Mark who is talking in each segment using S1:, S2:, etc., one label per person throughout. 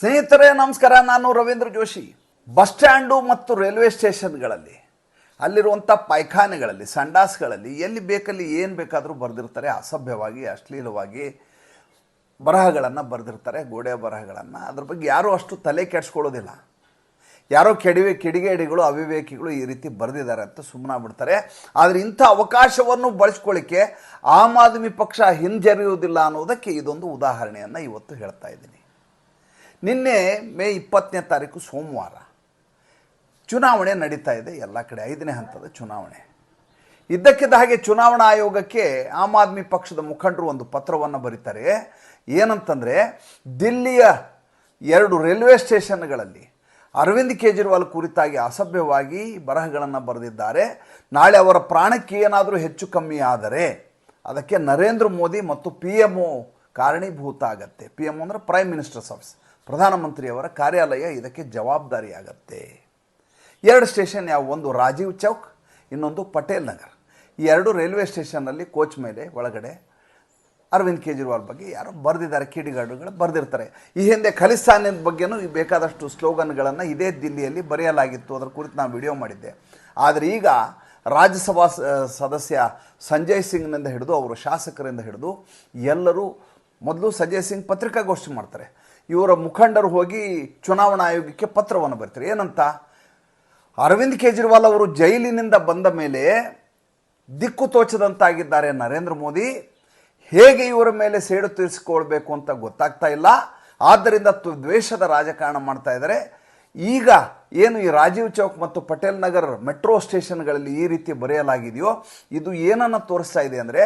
S1: ಸ್ನೇಹಿತರೇ, ನಮಸ್ಕಾರ. ನಾನು ರವೀಂದ್ರ ಜೋಶಿ. ಬಸ್ ಸ್ಟ್ಯಾಂಡು ಮತ್ತು ರೈಲ್ವೆ ಸ್ಟೇಷನ್ಗಳಲ್ಲಿ ಅಲ್ಲಿರುವಂಥ ಪೈಖಾನೆಗಳಲ್ಲಿ, ಸಂಡಾಸ್ಗಳಲ್ಲಿ ಎಲ್ಲಿ ಬೇಕಲ್ಲಿ ಏನು ಬೇಕಾದರೂ ಬರೆದಿರ್ತಾರೆ. ಅಸಭ್ಯವಾಗಿ, ಅಶ್ಲೀಲವಾಗಿ ಬರಹಗಳನ್ನು ಬರೆದಿರ್ತಾರೆ ಗೋಡೆ ಬರಹಗಳನ್ನು. ಅದ್ರ ಬಗ್ಗೆ ಯಾರೂ ಅಷ್ಟು ತಲೆ ಕೆಡಿಸ್ಕೊಳ್ಳೋದಿಲ್ಲ. ಯಾರೋ ಕೆಡಿವೆ, ಕಿಡಿಗೇಡಿಗಳು, ಅವಿವೇಕಿಗಳು ಈ ರೀತಿ ಬರೆದಿದ್ದಾರೆ ಅಂತ ಸುಮ್ಮನಾಗ್ಬಿಡ್ತಾರೆ ಆದರೆ ಇಂಥ ಅವಕಾಶವನ್ನು ಬಳಸ್ಕೊಳ್ಳಿಕ್ಕೆ ಆಮ್ ಆದ್ಮಿ ಪಕ್ಷ ಹಿಂಜರಿಯುವುದಿಲ್ಲ ಅನ್ನೋದಕ್ಕೆ ಇದೊಂದು ಉದಾಹರಣೆಯನ್ನು ಇವತ್ತು ಹೇಳ್ತಾ ಇದ್ದೀನಿ. ನಿನ್ನೆ ಮೇ ಇಪ್ಪತ್ತನೇ ತಾರೀಕು ಸೋಮವಾರ ಚುನಾವಣೆ ನಡೀತಾ ಇದೆ ಎಲ್ಲ ಕಡೆ, ಐದನೇ ಹಂತದ ಚುನಾವಣೆ. ಇದ್ದಕ್ಕಿದ್ದ ಹಾಗೆ ಚುನಾವಣಾ ಆಯೋಗಕ್ಕೆ ಆಮ್ ಆದ್ಮಿ ಪಕ್ಷದ ಮುಖಂಡರು ಒಂದು ಪತ್ರವನ್ನು ಬರೀತಾರೆ. ಏನಂತಂದರೆ, ದಿಲ್ಲಿಯ ಎರಡು ರೈಲ್ವೆ ಸ್ಟೇಷನ್ಗಳಲ್ಲಿ ಅರವಿಂದ್ ಕೇಜ್ರಿವಾಲ್ ಕುರಿತಾಗಿ ಅಸಭ್ಯವಾಗಿ ಬರಹಗಳನ್ನು ಬರೆದಿದ್ದಾರೆ. ನಾಳೆ ಅವರ ಪ್ರಾಣಕ್ಕೆ ಏನಾದರೂ ಹೆಚ್ಚು ಕಮ್ಮಿ ಆದರೆ ಅದಕ್ಕೆ ನರೇಂದ್ರ ಮೋದಿ ಮತ್ತು ಪಿ ಎಂ ಕಾರಣೀಭೂತ ಆಗತ್ತೆ. ಪಿ ಎಂ ಅಂದರೆ ಪ್ರೈಮ್ ಮಿನಿಸ್ಟರ್ಸ್ ಆಫೀಸ್ ಪ್ರಧಾನಮಂತ್ರಿಯವರ ಕಾರ್ಯಾಲಯ ಇದಕ್ಕೆ ಜವಾಬ್ದಾರಿಯಾಗತ್ತೆ. ಎರಡು ಸ್ಟೇಷನ್ ಯಾವ? ಒಂದು ರಾಜೀವ್ ಚೌಕ್, ಇನ್ನೊಂದು ಪಟೇಲ್ ನಗರ್. ಈ ಎರಡು ರೈಲ್ವೆ ಸ್ಟೇಷನ್ನಲ್ಲಿ ಕೋಚ್ ಮೇಲೆ ಒಳಗಡೆ ಅರವಿಂದ್ ಕೇಜ್ರಿವಾಲ್ ಬಗ್ಗೆ ಯಾರೋ ಬರೆದಿದ್ದಾರೆ, ಕಿಡಿಗಾಡುಗಳು ಬರೆದಿರ್ತಾರೆ. ಈ ಹಿಂದೆ ಖಲಿಸ್ತಾನದ ಬಗ್ಗೆನೂ ಬೇಕಾದಷ್ಟು ಸ್ಲೋಗನ್ಗಳನ್ನು ಇದೇ ದಿಲ್ಲಿಯಲ್ಲಿ ಬರೆಯಲಾಗಿತ್ತು, ಅದರ ಕುರಿತು ನಾನು ವಿಡಿಯೋ ಮಾಡಿದ್ದೆ. ಆದರೆ ಈಗ ರಾಜ್ಯಸಭಾ ಸದಸ್ಯ ಸಂಜಯ್ ಸಿಂಗ್ನಿಂದ ಹಿಡಿದು, ಅವರು ಶಾಸಕರಿಂದ ಹಿಡಿದು ಎಲ್ಲರೂ ಮೊದಲು ಸಂಜಯ್ ಸಿಂಗ್ ಪತ್ರಿಕಾಗೋಷ್ಠಿ ಮಾಡ್ತಾರೆ. ಇವರ ಮುಖಂಡರು ಹೋಗಿ ಚುನಾವಣಾ ಆಯೋಗಕ್ಕೆ ಪತ್ರವನ್ನು ಬರ್ತಾರೆ. ಏನಂತ? ಅರವಿಂದ್ ಕೇಜ್ರಿವಾಲ್ ಅವರು ಜೈಲಿನಿಂದ ಬಂದ ಮೇಲೆ ದಿಕ್ಕು ತೋಚದಂತಾಗಿದ್ದಾರೆ ನರೇಂದ್ರ ಮೋದಿ. ಹೇಗೆ ಇವರ ಮೇಲೆ ಸೇಡು ತೀರಿಸಿಕೊಳ್ಬೇಕು ಅಂತ ಗೊತ್ತಾಗ್ತಾ ಇಲ್ಲ. ಆದ್ದರಿಂದ ದ್ವೇಷದ ರಾಜಕಾರಣ ಮಾಡ್ತಾ ಇದ್ದಾರೆ. ಈಗ ಏನು ಈ ರಾಜೀವ್ ಚೌಕ್ ಮತ್ತು ಪಟೇಲ್ ನಗರ್ ಮೆಟ್ರೋ ಸ್ಟೇಷನ್ಗಳಲ್ಲಿ ಈ ರೀತಿ ಬರೆಯಲಾಗಿದೆಯೋ, ಇದು ಏನನ್ನು ತೋರಿಸ್ತಾ ಇದೆ ಅಂದರೆ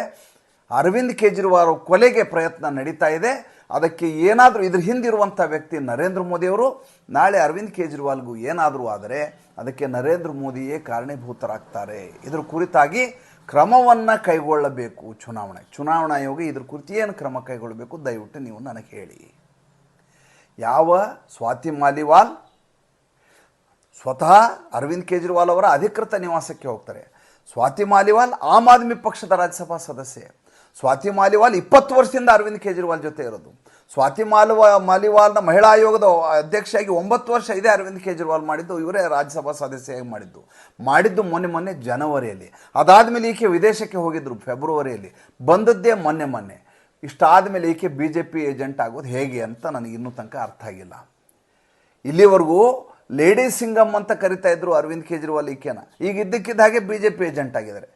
S1: ಅರವಿಂದ್ ಕೇಜ್ರಿವಾಲ್ ಕೊಲೆಗೆ ಪ್ರಯತ್ನ ನಡೀತಾ ಇದೆ. ಅದಕ್ಕೆ ಏನಾದರೂ ಇದ್ರ ಹಿಂದಿರುವಂಥ ವ್ಯಕ್ತಿ ನರೇಂದ್ರ ಮೋದಿಯವರು ನಾಳೆ ಅರವಿಂದ್ ಕೇಜ್ರಿವಾಲ್ಗೂ ಏನಾದರೂ ಆದರೆ ಅದಕ್ಕೆ ನರೇಂದ್ರ ಮೋದಿಯೇ ಕಾರಣೀಭೂತರಾಗ್ತಾರೆ. ಇದ್ರ ಕುರಿತಾಗಿ ಕ್ರಮವನ್ನು ಕೈಗೊಳ್ಳಬೇಕು ಚುನಾವಣೆ. ಚುನಾವಣಾ ಆಯೋಗ ಇದ್ರ ಕುರಿತು ಏನು ಕ್ರಮ ಕೈಗೊಳ್ಳಬೇಕು ದಯವಿಟ್ಟು ನೀವು ನನಗೆ ಹೇಳಿ. ಯಾವ ಸ್ವಾತಿ ಮಾಲಿವಾಲ್ ಸ್ವತಃ ಅರವಿಂದ್ ಕೇಜ್ರಿವಾಲ್ ಅವರ ಅಧಿಕೃತ ನಿವಾಸಕ್ಕೆ ಹೋಗ್ತಾರೆ. ಸ್ವಾತಿ ಮಾಲಿವಾಲ್ ಆಮ್ ಆದ್ಮಿ ಪಕ್ಷದ ರಾಜ್ಯಸಭಾ ಸದಸ್ಯೆ. ಸ್ವಾತಿ ಮಾಲಿವಾಲ್ ಇಪ್ಪತ್ತು ವರ್ಷದಿಂದ ಅರವಿಂದ್ ಕೇಜ್ರಿವಾಲ್ ಜೊತೆ ಇರೋದು. ಸ್ವಾತಿ ಮಾಲಿವಾ, ಮಾಲಿವಾಲ್ನ ಮಹಿಳಾ ಆಯೋಗದ ಅಧ್ಯಕ್ಷೆಯಾಗಿ ಒಂಬತ್ತು ವರ್ಷ ಇದೆ ಅರವಿಂದ್ ಕೇಜ್ರಿವಾಲ್ ಮಾಡಿದ್ದು, ಇವರೇ ರಾಜ್ಯಸಭಾ ಸದಸ್ಯೆಯಾಗಿ ಮಾಡಿದ್ದು. ಮಾಡಿದ್ದು ಮೊನ್ನೆ ಮೊನ್ನೆ ಜನವರಿಯಲ್ಲಿ. ಅದಾದಮೇಲೆ ಈಕೆ ವಿದೇಶಕ್ಕೆ ಹೋಗಿದ್ರು ಫೆಬ್ರವರಿಯಲ್ಲಿ. ಬಂದದ್ದೇ ಮೊನ್ನೆ ಮೊನ್ನೆ. ಇಷ್ಟಾದಮೇಲೆ ಈಕೆ ಬಿ ಜೆ ಪಿ ಏಜೆಂಟ್ ಆಗೋದು ಹೇಗೆ ಅಂತ ನನಗೆ ಇನ್ನೂ ತನಕ ಅರ್ಥ ಆಗಿಲ್ಲ. ಇಲ್ಲಿವರೆಗೂ ಲೇಡಿ ಸಿಂಗಮ್ ಅಂತ ಕರಿತಾ ಇದ್ರು ಅರವಿಂದ್ ಕೇಜ್ರಿವಾಲ್ ಈಕೆನ. ಈಗ ಇದ್ದಕ್ಕಿದ್ದ ಹಾಗೆ ಬಿ ಜೆ ಪಿ ಏಜೆಂಟ್ ಆಗಿದ್ದಾರೆ.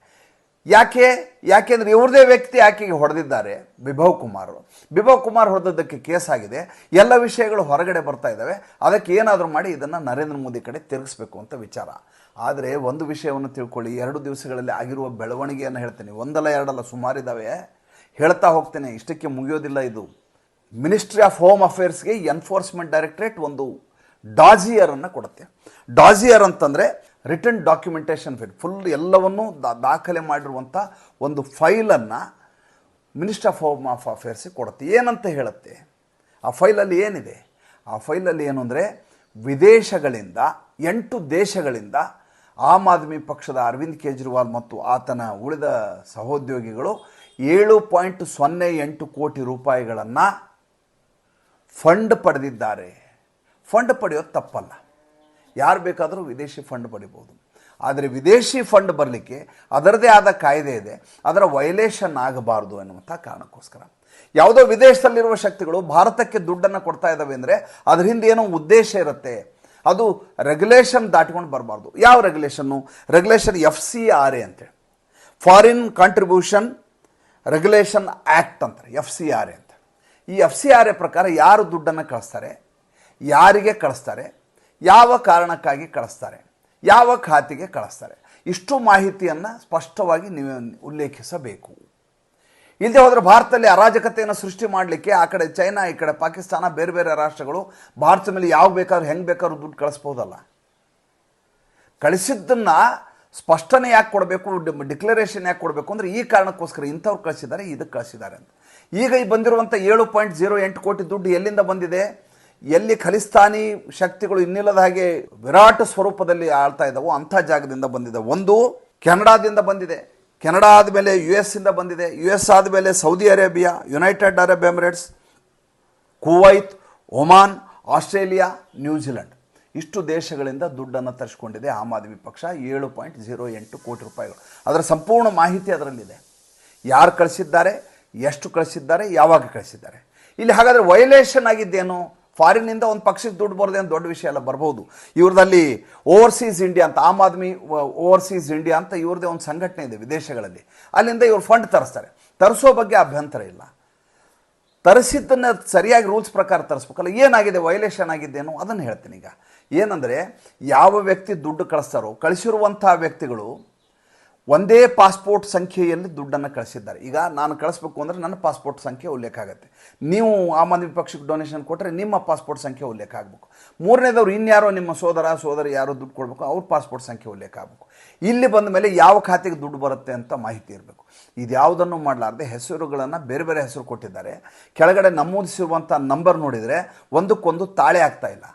S1: ಯಾಕೆ ಯಾಕೆಂದ್ರೆ ಇವ್ರದೇ ವ್ಯಕ್ತಿ ಆಕೆಗೆ ಹೊಡೆದಿದ್ದಾರೆ ಬಿಭವ್ ಕುಮಾರ್. ಬಿಭವ್ ಕುಮಾರ್ ಹೊಡೆದದ್ದಕ್ಕೆ ಕೇಸ್ ಆಗಿದೆ. ಎಲ್ಲ ವಿಷಯಗಳು ಹೊರಗಡೆ ಬರ್ತಾ ಇದ್ದಾವೆ. ಅದಕ್ಕೆ ಏನಾದರೂ ಮಾಡಿ ಇದನ್ನು ನರೇಂದ್ರ ಮೋದಿ ಕಡೆ ತಿರುಗಿಸ್ಬೇಕು ಅಂತ ವಿಚಾರ. ಆದರೆ ಒಂದು ವಿಷಯವನ್ನು ತಿಳ್ಕೊಳ್ಳಿ. ಎರಡು ದಿವಸಗಳಲ್ಲಿ ಆಗಿರುವ ಬೆಳವಣಿಗೆಯನ್ನು ಹೇಳ್ತೀನಿ. ಒಂದಲ್ಲ ಎರಡಲ್ಲ ಸುಮಾರಿದ್ದಾವೆ ಹೇಳ್ತಾ ಹೋಗ್ತೇನೆ. ಇಷ್ಟಕ್ಕೆ ಮುಗಿಯೋದಿಲ್ಲ ಇದು. ಮಿನಿಸ್ಟ್ರಿ ಆಫ್ ಹೋಮ್ ಅಫೇರ್ಸ್ಗೆ ಎನ್ಫೋರ್ಸ್ಮೆಂಟ್ ಡೈರೆಕ್ಟ್ರೇಟ್ ಒಂದು ಡಾಜಿಯರನ್ನು ಕೊಡುತ್ತೆ. ಡಾಜಿಯರ್ ಅಂತಂದರೆ ರಿಟರ್ನ್ ಡಾಕ್ಯುಮೆಂಟೇಷನ್ ಫೈಲ್ ಫುಲ್ ಎಲ್ಲವನ್ನೂ ದಾಖಲೆ ಮಾಡಿರುವಂಥ ಒಂದು ಫೈಲನ್ನು ಮಿನಿಸ್ಟರ್ ಆಫ್ ಹೋಮ್ ಆಫ್ ಅಫೇರ್ಸಿಗೆ ಕೊಡುತ್ತೆ. ಏನಂತ ಹೇಳುತ್ತೆ? ಆ ಫೈಲಲ್ಲಿ ಏನಿದೆ? ಆ ಫೈಲಲ್ಲಿ ಏನು ಅಂದರೆ ವಿದೇಶಗಳಿಂದ, ಎಂಟು ದೇಶಗಳಿಂದ ಆಮ್ ಆದ್ಮಿ ಪಕ್ಷದ ಅರವಿಂದ್ ಕೇಜ್ರಿವಾಲ್ ಮತ್ತು ಆತನ ಉಳಿದ ಸಹೋದ್ಯೋಗಿಗಳು ಏಳು ಪಾಯಿಂಟ್ ಸೊನ್ನೆ ಎಂಟು ಕೋಟಿ ರೂಪಾಯಿಗಳನ್ನು ಫಂಡ್ ಪಡೆದಿದ್ದಾರೆ. ಫಂಡ್ ಪಡೆಯೋದು ತಪ್ಪಲ್ಲ. ಯಾರು ಬೇಕಾದರೂ ವಿದೇಶಿ ಫಂಡ್ ಪಡಿಬೋದು. ಆದರೆ ವಿದೇಶಿ ಫಂಡ್ ಬರಲಿಕ್ಕೆ ಅದರದೇ ಆದ ಕಾಯ್ದೆ ಇದೆ. ಅದರ ವೈಲೇಷನ್ ಆಗಬಾರ್ದು ಎನ್ನುವಂಥ ಕಾರಣಕ್ಕೋಸ್ಕರ. ಯಾವುದೋ ವಿದೇಶದಲ್ಲಿರುವ ಶಕ್ತಿಗಳು ಭಾರತಕ್ಕೆ ದುಡ್ಡನ್ನು ಕೊಡ್ತಾ ಇದ್ದಾವೆ ಅಂದರೆ ಅದ್ರ ಹಿಂದೆ ಏನೋ ಉದ್ದೇಶ ಇರುತ್ತೆ. ಅದು ರೆಗ್ಯುಲೇಷನ್ ದಾಟ್ಕೊಂಡು ಬರಬಾರ್ದು. ಯಾವ regulation regulation F C R A ಅಂತೇಳಿ ಫಾರಿನ್ ಕಾಂಟ್ರಿಬ್ಯೂಷನ್ ರೆಗ್ಯುಲೇಷನ್ ಆ್ಯಕ್ಟ್ ಅಂತಾರೆ ಎಫ್ ಸಿ ಆರ್ ಎ ಅಂತ. ಈ ಎಫ್ ಸಿ ಆರ್ ಎ ಪ್ರಕಾರ ಯಾರು ದುಡ್ಡನ್ನು ಕಳಿಸ್ತಾರೆ? ಯಾರಿಗೆ ಕಳಿಸ್ತಾರೆ? ಯಾವ ಕಾರಣಕ್ಕಾಗಿ ಕಳಿಸ್ತಾರೆ? ಯಾವ ಖಾತೆಗೆ ಕಳಿಸ್ತಾರೆ? ಇಷ್ಟು ಮಾಹಿತಿಯನ್ನು ಸ್ಪಷ್ಟವಾಗಿ ನೀವು ಉಲ್ಲೇಖಿಸಬೇಕು. ಇಲ್ಲದೆ ಹೋದರೆ ಭಾರತದಲ್ಲಿ ಅರಾಜಕತೆಯನ್ನು ಸೃಷ್ಟಿ ಮಾಡಲಿಕ್ಕೆ ಆ ಕಡೆ ಚೈನಾ, ಈ ಕಡೆ ಪಾಕಿಸ್ತಾನ, ಬೇರೆ ಬೇರೆ ರಾಷ್ಟ್ರಗಳು ಭಾರತದ ಮೇಲೆ ಯಾವ ಬೇಕಾದ್ರೂ, ಹೆಂಗೆ ಬೇಕಾದ್ರೂ ದುಡ್ಡು ಕಳಿಸ್ಬೋದಲ್ಲ. ಕಳಿಸಿದ್ದನ್ನು ಸ್ಪಷ್ಟನೆ ಯಾಕೆ ಕೊಡಬೇಕು ಡಿಕ್ಲರೇಷನ್ ಯಾಕೆ ಕೊಡಬೇಕು ಅಂದರೆ ಈ ಕಾರಣಕ್ಕೋಸ್ಕರ ಇಂಥವ್ರು ಕಳಿಸಿದ್ದಾರೆ ಇದಕ್ಕೆ ಕಳಿಸಿದ್ದಾರೆ ಅಂತ. ಈಗ ಈ ಬಂದಿರುವಂಥ ಏಳು ಪಾಯಿಂಟ್ ಜೀರೋ ಎಂಟು ಕೋಟಿ ದುಡ್ಡು ಎಲ್ಲಿಂದ ಬಂದಿದೆ? ಎಲ್ಲಿ ಖಲಿಸ್ತಾನಿ ಶಕ್ತಿಗಳು ಇನ್ನಿಲ್ಲದ ಹಾಗೆ ವಿರಾಟ್ ಸ್ವರೂಪದಲ್ಲಿ ಆಳ್ತಾ ಇದ್ದಾವೋ, ಅಂಥ ಜಾಗದಿಂದ ಬಂದಿದೆ. ಒಂದು ಕೆನಡಾದಿಂದ ಬಂದಿದೆ. ಕೆನಡಾ ಆದಮೇಲೆ ಯು ಎಸ್ ಇಂದ ಬಂದಿದೆ. ಯು ಎಸ್ ಆದಮೇಲೆ Saudi Arabia, United Arab Emirates, Kuwait, Oman, Australia New Zealand ಇಷ್ಟು ದೇಶಗಳಿಂದ ದುಡ್ಡನ್ನು ತರಿಸ್ಕೊಂಡಿದೆ ಆಮ್ ಆದ್ಮಿ ಪಕ್ಷ. ಏಳು ಪಾಯಿಂಟ್ ಜೀರೋ ಎಂಟು ಕೋಟಿ ರೂಪಾಯಿಗಳು. ಅದರ ಸಂಪೂರ್ಣ ಮಾಹಿತಿ ಅದರಲ್ಲಿದೆ. ಯಾರು ಕಳಿಸಿದ್ದಾರೆ, ಎಷ್ಟು ಕಳಿಸಿದ್ದಾರೆ, ಯಾವಾಗ ಕಳಿಸಿದ್ದಾರೆ. ಇಲ್ಲಿ ಹಾಗಾದರೆ ವೈಲೇಷನ್ ಆಗಿದ್ದೇನು? ಫಾರಿನ್ನಿಂದ ಒಂದು ಪಕ್ಷಕ್ಕೆ ದುಡ್ಡು ಅಂತ ದೊಡ್ಡ ವಿಷಯ ಎಲ್ಲ ಬರ್ಬೋದು. ಇವ್ರದಲ್ಲಿ ಓವರ್ಸೀಸ್ ಇಂಡಿಯಾ ಅಂತ, ಆಮ್ ಆದ್ಮಿ ಓವರ್ಸೀಸ್ ಇಂಡಿಯಾ ಅಂತ ಇವ್ರದ್ದೇ ಒಂದು ಸಂಘಟನೆ ಇದೆ ವಿದೇಶಗಳಲ್ಲಿ. ಅಲ್ಲಿಂದ ಇವ್ರು ಫಂಡ್ ತರಿಸ್ತಾರೆ. ತರಿಸೋ ಬಗ್ಗೆ ಅಭ್ಯಂತರ ಇಲ್ಲ. ತರಿಸಿದ್ದನ್ನ ಸರಿಯಾಗಿ ರೂಲ್ಸ್ ಪ್ರಕಾರ ತರಿಸ್ಬೇಕಲ್ಲ, ಏನಾಗಿದೆ ವೈಲೇಷನ್ ಆಗಿದ್ದೇನೋ ಅದನ್ನು ಹೇಳ್ತೀನಿ ಈಗ. ಏನಂದರೆ, ಯಾವ ವ್ಯಕ್ತಿ ದುಡ್ಡು ಕಳಿಸ್ತಾರೋ ಕಳಿಸಿರುವಂಥ ವ್ಯಕ್ತಿಗಳು ಒಂದೇ ಪಾಸ್ಪೋರ್ಟ್ ಸಂಖ್ಯೆಯಲ್ಲಿ ದುಡ್ಡನ್ನು ಕಳಿಸಿದ್ದಾರೆ. ಈಗ ನಾನು ಕಳಿಸ್ಬೇಕು ಅಂದರೆ ನನ್ನ ಪಾಸ್ಪೋರ್ಟ್ ಸಂಖ್ಯೆ ಉಲ್ಲೇಖ ಆಗುತ್ತೆ. ನೀವು ಆಮ್ ಆದ್ಮಿ ಪಕ್ಷಕ್ಕೆ ಡೊನೇಷನ್ ಕೊಟ್ಟರೆ ನಿಮ್ಮ ಪಾಸ್ಪೋರ್ಟ್ ಸಂಖ್ಯೆ ಉಲ್ಲೇಖ ಆಗಬೇಕು. ಮೂರನೇದವ್ರು ಇನ್ಯಾರೋ ನಿಮ್ಮ ಸೋದರ, ಸೋದರಿ ಯಾರೋ ದುಡ್ಡು ಕೊಡಬೇಕು, ಅವ್ರ ಪಾಸ್ಪೋರ್ಟ್ ಸಂಖ್ಯೆ ಉಲ್ಲೇಖ ಆಗಬೇಕು. ಇಲ್ಲಿ ಬಂದ ಮೇಲೆ ಯಾವ ಖಾತೆಗೆ ದುಡ್ಡು ಬರುತ್ತೆ ಅಂತ ಮಾಹಿತಿ ಇರಬೇಕು. ಇದ್ಯಾವುದನ್ನು ಮಾಡಲಾರ್ದೆ ಹೆಸರುಗಳನ್ನು ಬೇರೆ ಬೇರೆ ಹೆಸರು ಕೊಟ್ಟಿದ್ದಾರೆ. ಕೆಳಗಡೆ ನಮೂದಿಸಿರುವಂಥ ನಂಬರ್ ನೋಡಿದರೆ ಒಂದಕ್ಕೊಂದು ತಾಳೆ ಆಗ್ತಾ ಇಲ್ಲ.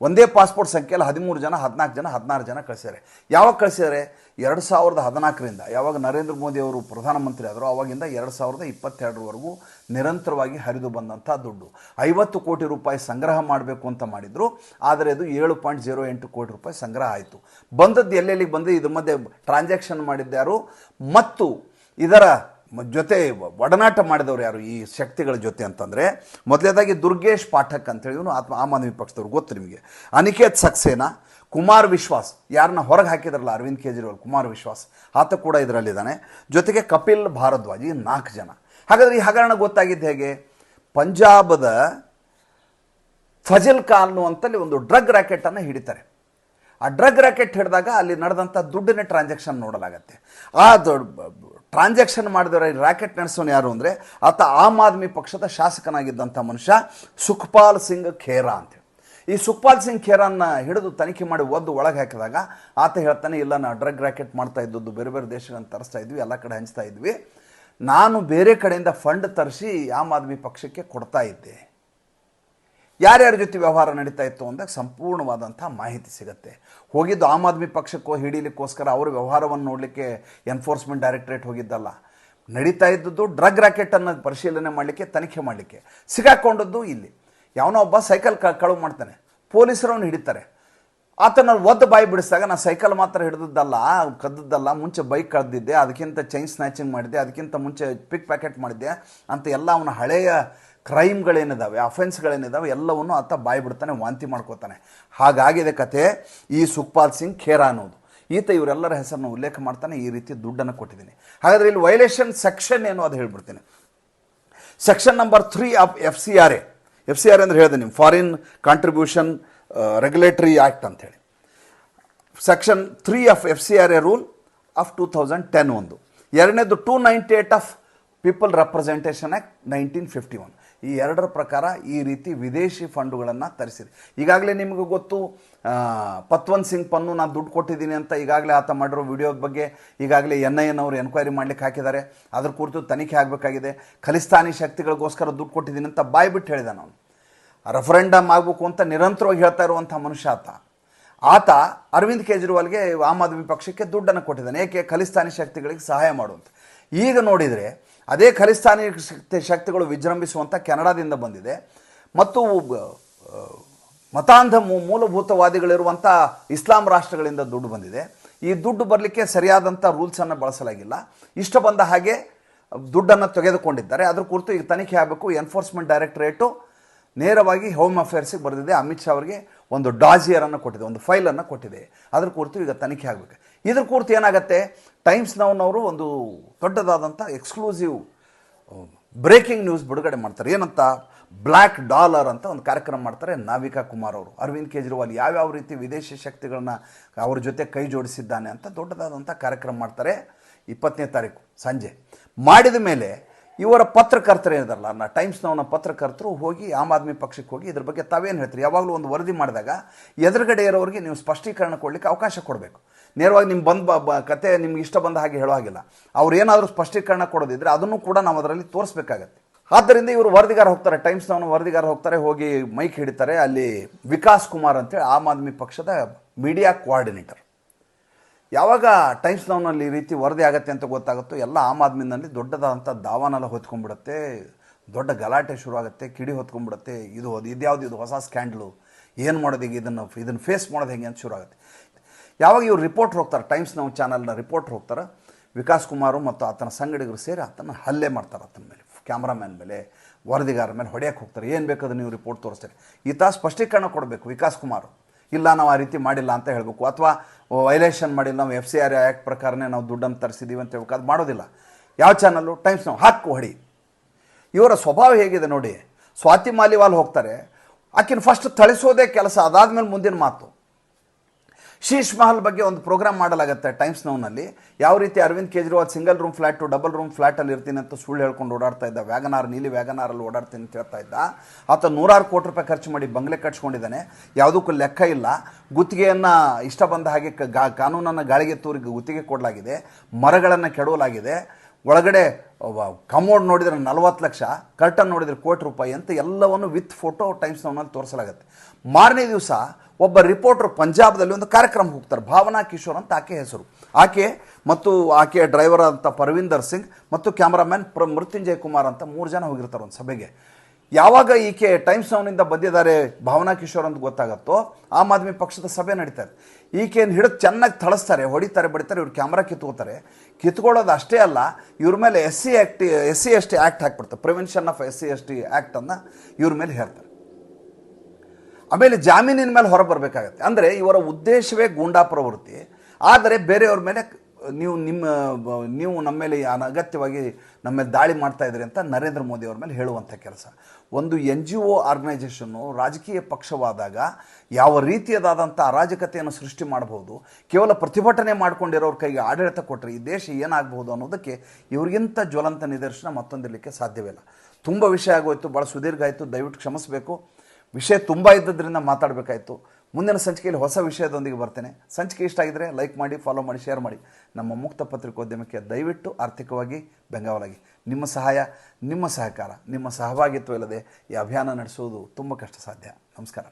S1: ಒಂದೇ ಪಾಸ್ಪೋರ್ಟ್ ಸಂಖ್ಯೆಯಲ್ಲಿ ಹದಿಮೂರು ಜನ, ಹದಿನಾಲ್ಕು ಜನ, ಹದಿನಾರು ಜನ ಕಳಿಸಿದ್ದಾರೆ. ಯಾವಾಗ ಕಳಿಸಿದ್ದಾರೆ? ಎರಡು ಸಾವಿರದ ಹದಿನಾಲ್ಕರಿಂದ, ಯಾವಾಗ ನರೇಂದ್ರ ಮೋದಿ ಅವರು ಪ್ರಧಾನಮಂತ್ರಿ ಆದರು ಅವಾಗಿಂದ ಎರಡು ಸಾವಿರದ ಇಪ್ಪತ್ತೆರಡರವರೆಗೂ ನಿರಂತರವಾಗಿ ಹರಿದು ಬಂದಂಥ ದುಡ್ಡು. ಐವತ್ತು ಕೋಟಿ ರೂಪಾಯಿ ಸಂಗ್ರಹ ಮಾಡಬೇಕು ಅಂತ ಮಾಡಿದರು, ಆದರೆ ಅದು ಏಳು ಪಾಯಿಂಟ್ ಜೀರೋ ಎಂಟು ಕೋಟಿ ರೂಪಾಯಿ ಸಂಗ್ರಹ ಆಯಿತು. ಬಂದದ್ದು ಎಲ್ಲೆಲ್ಲಿಗೆ ಬಂದು ಇದ್ರ ಮಧ್ಯೆ ಟ್ರಾನ್ಸಾಕ್ಷನ್ ಮಾಡಿದ್ದಾರು ಮತ್ತು ಇದರ ಜೊತೆ ಒಡನಾಟ ಮಾಡಿದವರು ಯಾರು ಈ ಶಕ್ತಿಗಳ ಜೊತೆ ಅಂತಂದರೆ ಮೊದಲನೇದಾಗಿ ದುರ್ಗೇಶ್ ಪಾಠಕ್ ಅಂತೇಳಿ ಇವನು ಆತ್ಮ ಆಮ್ ಆದ್ಮಿ ಪಕ್ಷದವ್ರು, ಗೊತ್ತು ನಿಮಗೆ. ಅನಿಕೇತ್ ಸಕ್ಸೇನಾ, ಕುಮಾರ್ ವಿಶ್ವಾಸ್ ಯಾರನ್ನ ಹೊರಗೆ ಹಾಕಿದ್ರಲ್ಲ ಅರವಿಂದ್ ಕೇಜ್ರಿವಾಲ್, ಕುಮಾರ್ ವಿಶ್ವಾಸ್, ಆತ ಕೂಡ ಇದರಲ್ಲಿದ್ದಾನೆ. ಜೊತೆಗೆ ಕಪಿಲ್ ಭಾರದ್ವಾಜ್, ಈ ನಾಲ್ಕು ಜನ. ಹಾಗಾದರೆ ಈ ಹಗರಣ ಗೊತ್ತಾಗಿದ್ದು ಹೇಗೆ? ಪಂಜಾಬದ ಫಜಿಲ್ ಖಾನ್ ಅಂತಲ್ಲಿ ಒಂದು ಡ್ರಗ್ ರ್ಯಾಕೆಟನ್ನು ಹಿಡಿತಾರೆ. ಆ ಡ್ರಗ್ ರ್ಯಾಕೆಟ್ ಹಿಡಿದಾಗ ಅಲ್ಲಿ ನಡೆದಂಥ ದುಡ್ಡಿನ ಟ್ರಾನ್ಸಾಕ್ಷನ್ ನೋಡಲಾಗತ್ತೆ. ಆ ಟ್ರಾನ್ಸಾಕ್ಷನ್ ಮಾಡಿದವರ ರ್ಯಾಕೆಟ್ ನಡೆಸೋನು ಯಾರು ಅಂದರೆ ಆತ ಆಮ್ ಆದ್ಮಿ ಪಕ್ಷದ ಶಾಸಕನಾಗಿದ್ದಂಥ ಮನುಷ್ಯ ಸುಖಪಾಲ್ ಸಿಂಗ್ ಖೇರಾ ಅಂತೇಳಿ ಈ ಸುಖಪಾಲ್ ಸಿಂಗ್ ಖೇರನ್ನ ಹಿಡಿದು ತನಿಖೆ ಮಾಡಿ ಒದ್ದು ಒಳಗೆ ಹಾಕಿದಾಗ ಆತ ಹೇಳ್ತಾನೆ, ಇಲ್ಲ ನಾ ಡ್ರಗ್ ರ್ಯಾಕೆಟ್ ಮಾಡ್ತಾ ಇದ್ದದ್ದು ಬೇರೆ ಬೇರೆ ದೇಶಗಳನ್ನು ತರಿಸ್ತಾ ಇದ್ವಿ, ಎಲ್ಲ ಕಡೆ ಹಂಚ್ತಾ ಇದ್ವಿ. ನಾನು ಬೇರೆ ಕಡೆಯಿಂದ ಫಂಡ್ ತರಿಸಿ ಆಮ್ ಆದ್ಮಿ ಪಕ್ಷಕ್ಕೆ ಕೊಡ್ತಾ ಇದ್ದೆ. ಯಾರ್ಯಾರ ಜೊತೆ ವ್ಯವಹಾರ ನಡೀತಾ ಇತ್ತು ಅಂದಾಗ ಸಂಪೂರ್ಣವಾದಂಥ ಮಾಹಿತಿ ಸಿಗುತ್ತೆ. ಹೋಗಿದ್ದು ಆಮ್ ಆದ್ಮಿ ಪಕ್ಷಕ್ಕೋ, ಹಿಡೀಲಿಕ್ಕೋಸ್ಕರ ಅವ್ರ ವ್ಯವಹಾರವನ್ನು ನೋಡಲಿಕ್ಕೆ ಎನ್ಫೋರ್ಸ್ಮೆಂಟ್ ಡೈರೆಕ್ಟ್ರೇಟ್ ಹೋಗಿದ್ದಲ್ಲ. ನಡೀತಾ ಇದ್ದದ್ದು ಡ್ರಗ್ ರ್ಯಾಕೆಟನ್ನು ಪರಿಶೀಲನೆ ಮಾಡಲಿಕ್ಕೆ, ತನಿಖೆ ಮಾಡಲಿಕ್ಕೆ. ಸಿಗಾಕೊಂಡದ್ದು ಇಲ್ಲಿ. ಯಾವನೋ ಒಬ್ಬ ಸೈಕಲ್ ಕ ಕಳುವು ಮಾಡ್ತಾನೆ. ಪೊಲೀಸರವನು ಹಿಡಿತಾರೆ. ಆತನ ಒದ್ದು ಬಾಯಿ ಬಿಡಿಸಿದಾಗ ನಾನು ಸೈಕಲ್ ಮಾತ್ರ ಹಿಡಿದದ್ದಲ್ಲ, ಕದ್ದದ್ದಲ್ಲ, ಮುಂಚೆ ಬೈಕ್ ಕಳೆದಿದ್ದೆ, ಅದಕ್ಕಿಂತ ಚೈನ್ ಸ್ನ್ಯಾಚಿಂಗ್ ಮಾಡಿದ್ದೆ, ಅದಕ್ಕಿಂತ ಮುಂಚೆ ಪಿಕ್ ಪ್ಯಾಕೆಟ್ ಮಾಡಿದ್ದೆ ಅಂತ ಎಲ್ಲ ಅವನ ಹಳೆಯ ಕ್ರೈಮ್ಗಳೇನಿದ್ದಾವೆ ಅಫೆನ್ಸ್ಗಳೇನಿದ್ದಾವೆ ಎಲ್ಲವನ್ನು ಆತ ಬಾಯಿ ಬಿಡ್ತಾನೆ ವಾಂತಿ ಮಾಡ್ಕೋತಾನೆ. ಹಾಗಾಗಿದೆ ಕತೆ ಈ ಸುಖಪಾಲ್ ಸಿಂಗ್ ಖೇರಾ ಅನ್ನೋದು. ಈತ ಇವರೆಲ್ಲರ ಹೆಸರನ್ನು ಉಲ್ಲೇಖ ಮಾಡ್ತಾನೆ, ಈ ರೀತಿ ದುಡ್ಡನ್ನು ಕೊಟ್ಟಿದ್ದೀನಿ. ಹಾಗಾದರೆ ಇಲ್ಲಿ ವೈಲೇಷನ್ ಸೆಕ್ಷನ್ ಏನು ಅದು ಹೇಳ್ಬಿಡ್ತೀನಿ. Section number three of F C R A F C R ಅಂದ್ರೆ ಹೇಳಿದೆ ನಿಮ್ಮ ಫಾರಿನ್ ಕಾಂಟ್ರಿಬ್ಯೂಷನ್ ರೆಗ್ಯುಲೇಟರಿ ಆ್ಯಕ್ಟ್ ಅಂತೇಳಿ section three of F C R A rule of two thousand ten ಒಂದು. ಎರಡನೇದು two ninety eight of people representation act nineteen fifty one ಈ ಎರಡರ ಪ್ರಕಾರ ಈ ರೀತಿ ವಿದೇಶಿ ಫಂಡುಗಳನ್ನು ತರಿಸಿದೆ. ಈಗಾಗಲೇ ನಿಮಗೆ ಗೊತ್ತು ಪತ್ವನ್ ಸಿಂಗ್ ಪನ್ನು ನಾನು ದುಡ್ಡು ಕೊಟ್ಟಿದ್ದೀನಿ ಅಂತ ಈಗಾಗಲೇ ಆತ ಮಾಡಿರೋ ವಿಡಿಯೋದ ಬಗ್ಗೆ ಈಗಾಗಲೇ ಎನ್ ಐ ಎನ್ ಅವರು ಎನ್ಕ್ವೈರಿ ಮಾಡ್ಲಿಕ್ಕೆ ಹಾಕಿದ್ದಾರೆ. ಅದ್ರ ಕುರಿತು ತನಿಖೆ ಆಗಬೇಕಾಗಿದೆ. ಖಲಿಸ್ತಾನಿ ಶಕ್ತಿಗಳಿಗೋಸ್ಕರ ದುಡ್ಡು ಕೊಟ್ಟಿದ್ದೀನಿ ಅಂತ ಬಾಯ್ ಬಿಟ್ಟು ಹೇಳಿದ ನಾನು ರೆಫರೆಂಡಮ್ ಆಗಬೇಕು ಅಂತ ನಿರಂತರವಾಗಿ ಹೇಳ್ತಾ ಇರುವಂಥ ಮನುಷ್ಯ ಆತ. ಆತ ಅರವಿಂದ್ ಕೇಜ್ರಿವಾಲ್ಗೆ ಆಮ್ ಆದ್ಮಿ ಪಕ್ಷಕ್ಕೆ ದುಡ್ಡನ್ನು ಕೊಟ್ಟಿದ್ದಾನೆ. ಏಕೆ? ಖಲಿಸ್ತಾನಿ ಶಕ್ತಿಗಳಿಗೆ ಸಹಾಯ ಮಾಡುವಂತ. ಈಗ ನೋಡಿದರೆ ಅದೇ ಖಲಿಸ್ತಾನಿ ಶಕ್ತಿ ಶಕ್ತಿಗಳು ವಿಜೃಂಭಿಸುವಂಥ ಕೆನಡಾದಿಂದ ಬಂದಿದೆ. ಮತ್ತು ಮತಾಂಧ ಮೂಲಭೂತವಾದಿಗಳಿರುವಂಥ ಇಸ್ಲಾಂ ರಾಷ್ಟ್ರಗಳಿಂದ ದುಡ್ಡು ಬಂದಿದೆ. ಈ ದುಡ್ಡು ಬರಲಿಕ್ಕೆ ಸರಿಯಾದಂಥ ರೂಲ್ಸನ್ನು ಬಳಸಲಾಗಿಲ್ಲ. ಇಷ್ಟ ಬಂದ ಹಾಗೆ ದುಡ್ಡನ್ನು ತೆಗೆದುಕೊಂಡಿದ್ದಾರೆ. ಅದ್ರ ಕುರಿತು ಈಗ ತನಿಖೆ ಆಗಬೇಕು. ಎನ್ಫೋರ್ಸ್ಮೆಂಟ್ ಡೈರೆಕ್ಟರೇಟು ನೇರವಾಗಿ ಹೋಮ್ ಅಫೇರ್ಸಿಗೆ ಬರೆದಿದೆ. ಅಮಿತ್ ಶಾ ಅವರಿಗೆ ಒಂದು ಡಾಜಿಯರನ್ನು ಕೊಟ್ಟಿದೆ, ಒಂದು ಫೈಲನ್ನು ಕೊಟ್ಟಿದೆ. ಅದ್ರ ಕುರಿತು ಈಗ ತನಿಖೆ ಆಗಬೇಕು. ಇದ್ರ ಕುರಿತು ಏನಾಗುತ್ತೆ? ಟೈಮ್ಸ್ ನೌನವರು ಒಂದು ದೊಡ್ಡದಾದಂಥ ಎಕ್ಸ್ಕ್ಲೂಸಿವ್ ಬ್ರೇಕಿಂಗ್ ನ್ಯೂಸ್ ಬಿಡುಗಡೆ ಮಾಡ್ತಾರೆ. ಏನಂತ? ಬ್ಲ್ಯಾಕ್ ಡಾಲರ್ ಅಂತ ಒಂದು ಕಾರ್ಯಕ್ರಮ ಮಾಡ್ತಾರೆ ನಾವಿಕಾ ಕುಮಾರ್ ಅವರು. ಅರವಿಂದ್ ಕೇಜ್ರಿವಾಲ್ ಯಾವ್ಯಾವ ರೀತಿ ವಿದೇಶಿ ಶಕ್ತಿಗಳನ್ನ ಅವ್ರ ಜೊತೆ ಕೈ ಜೋಡಿಸಿದ್ದಾನೆ ಅಂತ ದೊಡ್ಡದಾದಂಥ ಕಾರ್ಯಕ್ರಮ ಮಾಡ್ತಾರೆ. ಇಪ್ಪತ್ತನೇ ತಾರೀಕು ಸಂಜೆ. ಮಾಡಿದ ಮೇಲೆ ಇವರ ಪತ್ರಕರ್ತರು ಏನಿದಾರಲ್ಲ, ನಾ ಟೈಮ್ಸ್ ನವನ ಪತ್ರಕರ್ತರು ಹೋಗಿ ಆಮ್ ಆದ್ಮಿ ಪಕ್ಷಕ್ಕೆ ಹೋಗಿ ಇದ್ರ ಬಗ್ಗೆ ತಾವೇನು ಹೇಳ್ತೀರಿ? ಯಾವಾಗಲೂ ಒಂದು ವರದಿ ಮಾಡಿದಾಗ ಎದುರುಗಡೆ ಇರೋರಿಗೆ ನೀವು ಸ್ಪಷ್ಟೀಕರಣ ಕೊಡಲಿಕ್ಕೆ ಅವಕಾಶ ಕೊಡಬೇಕು. ನೇರವಾಗಿ ನಿಮ್ಮ ಬಂದು ಬ ಕತೆ ನಿಮ್ಗೆ ಇಷ್ಟ ಬಂದ ಹಾಗೆ ಹೇಳೋ ಹಾಗಿಲ್ಲ. ಅವ್ರು ಏನಾದರೂ ಸ್ಪಷ್ಟೀಕರಣ ಕೊಡೋದಿದ್ರೆ ಅದನ್ನು ಕೂಡ ನಾವು ಅದರಲ್ಲಿ ತೋರಿಸ್ಬೇಕಾಗತ್ತೆ. ಆದ್ದರಿಂದ ಇವರು ವರದಿಗಾರ ಹೋಗ್ತಾರೆ ಟೈಮ್ಸ್ ನವನ ವರದಿಗಾರ ಹೋಗ್ತಾರೆ, ಹೋಗಿ ಮೈಕ್ ಹಿಡಿತಾರೆ. ಅಲ್ಲಿ ವಿಕಾಸ್ ಕುಮಾರ್ ಅಂತೇಳಿ ಆಮ್ ಆದ್ಮಿ ಪಕ್ಷದ ಮೀಡಿಯಾ ಕೋಆರ್ಡಿನೇಟರ್ ಯಾವಾಗ ಟೈಮ್ಸ್ ನೌನಲ್ಲಿ ಈ ರೀತಿ ವರದಿ ಆಗುತ್ತೆ ಅಂತ ಗೊತ್ತಾಗುತ್ತೋ ಎಲ್ಲ ಆಮ್ ಆದ್ಮಿನಲ್ಲಿ ದೊಡ್ಡದಾದಂಥ ದಾವಾನೆಲ್ಲ ಹೊತ್ಕೊಂಡ್ಬಿಡುತ್ತೆ. ದೊಡ್ಡ ಗಲಾಟೆ ಶುರುವಾಗುತ್ತೆ, ಕಿಡಿ ಹೊತ್ಕೊಂಡ್ಬಿಡುತ್ತೆ. ಇದು ಇದು ಇದ್ಯಾವುದು ಇದು ಹೊಸ ಸ್ಕ್ಯಾಂಡ್ಲು ಏನು ಮಾಡೋದು ಈಗ ಇದನ್ನು ಇದನ್ನು ಫೇಸ್ ಮಾಡೋದು ಹೆಂಗೆ ಅಂತ ಶುರು ಆಗುತ್ತೆ ಯಾವಾಗ ಇವ್ರು ರಿಪೋರ್ಟ್ ಹೋಗ್ತಾರೆ ಟೈಮ್ಸ್ ನೌ ಚಾನಲ್ನ ರಿಪೋರ್ಟ್ ಹೋಗ್ತಾರೆ, ವಿಕಾಸ್ ಕುಮಾರು ಮತ್ತು ಆತನ ಸಂಗಡಿಗರು ಸೇರಿ ಆತನ ಹಲ್ಲೆ ಮಾಡ್ತಾರೆ ಆತನ ಮೇಲೆ ಕ್ಯಾಮ್ರಾಮ್ಯಾನ್ ಮೇಲೆ ವರದಿಗಾರ ಮೇಲೆ ಹೊಡೆಯಕ್ಕೆ ಹೋಗ್ತಾರೆ. ಏನು ಬೇಕಾದ್ರೆ ನೀವು ರಿಪೋರ್ಟ್ ತೋರಿಸ್ತಾರೆ? ಈತ ಸ್ಪಷ್ಟೀಕರಣ ಕೊಡಬೇಕು ವಿಕಾಸ್ ಕುಮಾರ್. ಇಲ್ಲ, ನಾವು ಆ ರೀತಿ ಮಾಡಿಲ್ಲ ಅಂತ ಹೇಳಬೇಕು. ಅಥವಾ ವೈಲೇಷನ್ ಮಾಡಿಲ್ಲ, ನಾವು ಎಫ್ ಸಿ ಆರ್ ಆ್ಯಕ್ಟ್ ಪ್ರಕಾರನೇ ನಾವು ದುಡ್ಡನ್ನು ತರಿಸಿದ್ದೀವಿ ಅಂತ ಹೇಳ್ಬೇಕು. ಅದು ಮಾಡೋದಿಲ್ಲ. ಯಾವ ಚಾನಲ್ಲು ಟೈಮ್ಸ್ ನಾವು ಹಾಕು, ಹೊಡಿ. ಇವರ ಸ್ವಭಾವ ಹೇಗಿದೆ ನೋಡಿ. ಸ್ವಾತಿ ಮಾಲಿವಾಲ್ ಹೋಗ್ತಾರೆ. ಆಕಿನ ಫಸ್ಟ್ ಥಳಿಸೋದೇ ಕೆಲಸ, ಅದಾದಮೇಲೆ ಮುಂದಿನ ಮಾತು. ಶೀಶ್ ಮಹಲ್ ಬಗ್ಗೆ ಒಂದು ಪ್ರೋಗ್ರಾಮ್ ಮಾಡಲಾಗುತ್ತೆ ಟೈಮ್ಸ್ ನೌನಲ್ಲಿ ಯಾವ ರೀತಿ Arvind Kejriwal single room flat double room ಫ್ಲ್ಯಾಟಲ್ಲಿ ಇರ್ತೀನಿ ಅಂತ ಸುಳ್ಳು ಹೇಳ್ಕೊಂಡು ಓಡಾಡ್ತಾ ಇದ್ದ, ವ್ಯಾಗನಾರ್, ನೀಲಿ ವ್ಯಾಗನಾರಲ್ಲಿ ಓಡಾಡ್ತೀನಿ ಅಂತ ಹೇಳ್ತಾ ಇದ್ದ, ಆತ ನೂರಾರು ಕೋಟಿ ರೂಪಾಯಿ ಖರ್ಚು ಮಾಡಿ ಬಂಗ್ಲೆ ಕಟ್ಸ್ಕೊಂಡಿದ್ದಾನೆ. ಯಾವುದಕ್ಕೂ ಲೆಕ್ಕ ಇಲ್ಲ. ಗುತ್ತಿಗೆಯನ್ನು ಇಷ್ಟ ಬಂದ ಹಾಗೆ ಗಾ, ಕಾನೂನನ್ನು ಗಾಳಿಗೆ ತೂರಿ ಗುತ್ತಿಗೆ ಕೊಡಲಾಗಿದೆ. ಮರಗಳನ್ನು ಕೆಡವಲಾಗಿದೆ. ಒಳಗಡೆ ಕಮೋಡ್ ನೋಡಿದರೆ ನಲವತ್ತು ಲಕ್ಷ, ಕರ್ಟನ್ ನೋಡಿದರೆ ಕೋಟಿ ರೂಪಾಯಿ ಅಂತ ಎಲ್ಲವನ್ನು ವಿತ್ ಫೋಟೋ ಟೈಮ್ಸ್ ನೌನಲ್ಲಿ ತೋರಿಸಲಾಗುತ್ತೆ. ಮಾರನೇ ದಿವಸ ಒಬ್ಬ ರಿಪೋರ್ಟರ್ ಪಂಜಾಬ್ದಲ್ಲಿ ಒಂದು ಕಾರ್ಯಕ್ರಮ ಹೋಗ್ತಾರೆ. ಭಾವನಾ ಕಿಶೋರ್ ಅಂತ ಆಕೆ ಹೆಸರು. ಆಕೆ ಮತ್ತು ಆಕೆಯ ಡ್ರೈವರ್ ಆದಂಥ ಪರವಿಂದರ್ ಸಿಂಗ್ ಮತ್ತು ಕ್ಯಾಮ್ರಾಮ್ಯಾನ್ ಪ್ರ ಮೃತ್ಯುಂಜಯ್ ಕುಮಾರ್ ಅಂತ ಮೂರು ಜನ ಹೋಗಿರ್ತಾರೆ ಒಂದು ಸಭೆಗೆ. ಯಾವಾಗ ಈಕೆ ಟೈಮ್ಸ್ ನೌನಿಂದ ಬಂದಿದ್ದಾರೆ ಭಾವನಾ ಕಿಶೋರ್ ಅಂತ ಗೊತ್ತಾಗತ್ತೋ, ಆಮ್ ಆದ್ಮಿ ಪಕ್ಷದ ಸಭೆ ನಡೀತಾರೆ ಈಕೆಯನ್ನು ಹಿಡಿದು ಚೆನ್ನಾಗಿ ಥಳಿಸ್ತಾರೆ, ಹೊಡಿತಾರೆ, ಬಡಿತಾರೆ, ಇವ್ರು ಕ್ಯಾಮ್ರಾ ಕಿತ್ಕೋತಾರೆ. ಕಿತ್ಕೊಳ್ಳೋದು ಅಷ್ಟೇ ಅಲ್ಲ, ಇವ್ರ ಮೇಲೆ S C act S C S T act ಹಾಕ್ಬಿಡ್ತಾರೆ. Prevention of S C S T ಆ್ಯಕ್ಟನ್ನು ಇವ್ರ ಮೇಲೆ ಹೇರ್ತಾರೆ. ಆಮೇಲೆ ಜಾಮೀನಿನ ಮೇಲೆ ಹೊರಬರಬೇಕಾಗತ್ತೆ ಅಂದರೆ ಇವರ ಉದ್ದೇಶವೇ ಗೂಂಡಾ ಪ್ರವೃತ್ತಿ. ಆದರೆ ಬೇರೆಯವ್ರ ಮೇಲೆ ನೀವು ನಿಮ್ಮ, ನೀವು ನಮ್ಮ ಮೇಲೆ ಅನಗತ್ಯವಾಗಿ ನಮ್ಮ ಮೇಲೆ ದಾಳಿ ಮಾಡ್ತಾ ಇದ್ರಿ ಅಂತ ನರೇಂದ್ರ ಮೋದಿ ಅವ್ರ ಮೇಲೆ ಹೇಳುವಂಥ ಕೆಲಸ. ಒಂದು ಎನ್ ಜಿ ಒ ಆರ್ಗನೈಜೇಷನ್ನು ರಾಜಕೀಯ ಪಕ್ಷವಾದಾಗ ಯಾವ ರೀತಿಯದಾದಂಥ ಅರಾಜಕತೆಯನ್ನು ಸೃಷ್ಟಿ ಮಾಡಬಹುದು, ಕೇವಲ ಪ್ರತಿಭಟನೆ ಮಾಡ್ಕೊಂಡಿರೋರ ಕೈಗೆ ಆಡಳಿತ ಕೊಟ್ಟರೆ ಈ ದೇಶ ಏನಾಗಬಹುದು ಅನ್ನೋದಕ್ಕೆ ಇವ್ರಿಗಿಂತ ಜ್ವಲಂತ ನಿದರ್ಶನ ಮತ್ತೊಂದಿರಲಿಕ್ಕೆ ಸಾಧ್ಯವಿಲ್ಲ. ತುಂಬ ವಿಷಯ ಆಗೋಯ್ತು ಭಾಳ ಸುದೀರ್ಘ ಆಯಿತು, ದಯವಿಟ್ಟು ಕ್ಷಮಿಸಬೇಕು. ವಿಷಯ ತುಂಬ ಇದ್ದದ್ರಿಂದ ಮಾತಾಡಬೇಕಾಯಿತು. ಮುಂದಿನ ಸಂಚಿಕೆಯಲ್ಲಿ ಹೊಸ ವಿಷಯದೊಂದಿಗೆ ಬರ್ತೇನೆ. ಸಂಚಿಕೆ ಇಷ್ಟ ಆಗಿದ್ರೆ ಲೈಕ್ ಮಾಡಿ ಫಾಲೋ ಮಾಡಿ ಶೇರ್ ಮಾಡಿ. ನಮ್ಮ ಮುಕ್ತ ಪತ್ರಿಕೋದ್ಯಮಕ್ಕೆ ದಯವಿಟ್ಟು ಆರ್ಥಿಕವಾಗಿ ಬೆಂಗಾವಲಾಗಿ. ನಿಮ್ಮ ಸಹಾಯ, ನಿಮ್ಮ ಸಹಕಾರ, ನಿಮ್ಮ ಸಹಭಾಗಿತ್ವ ಇಲ್ಲದೆ ಈ ಅಭಿಯಾನ ನಡೆಸುವುದು ತುಂಬ ಕಷ್ಟ ಸಾಧ್ಯ ನಮಸ್ಕಾರ.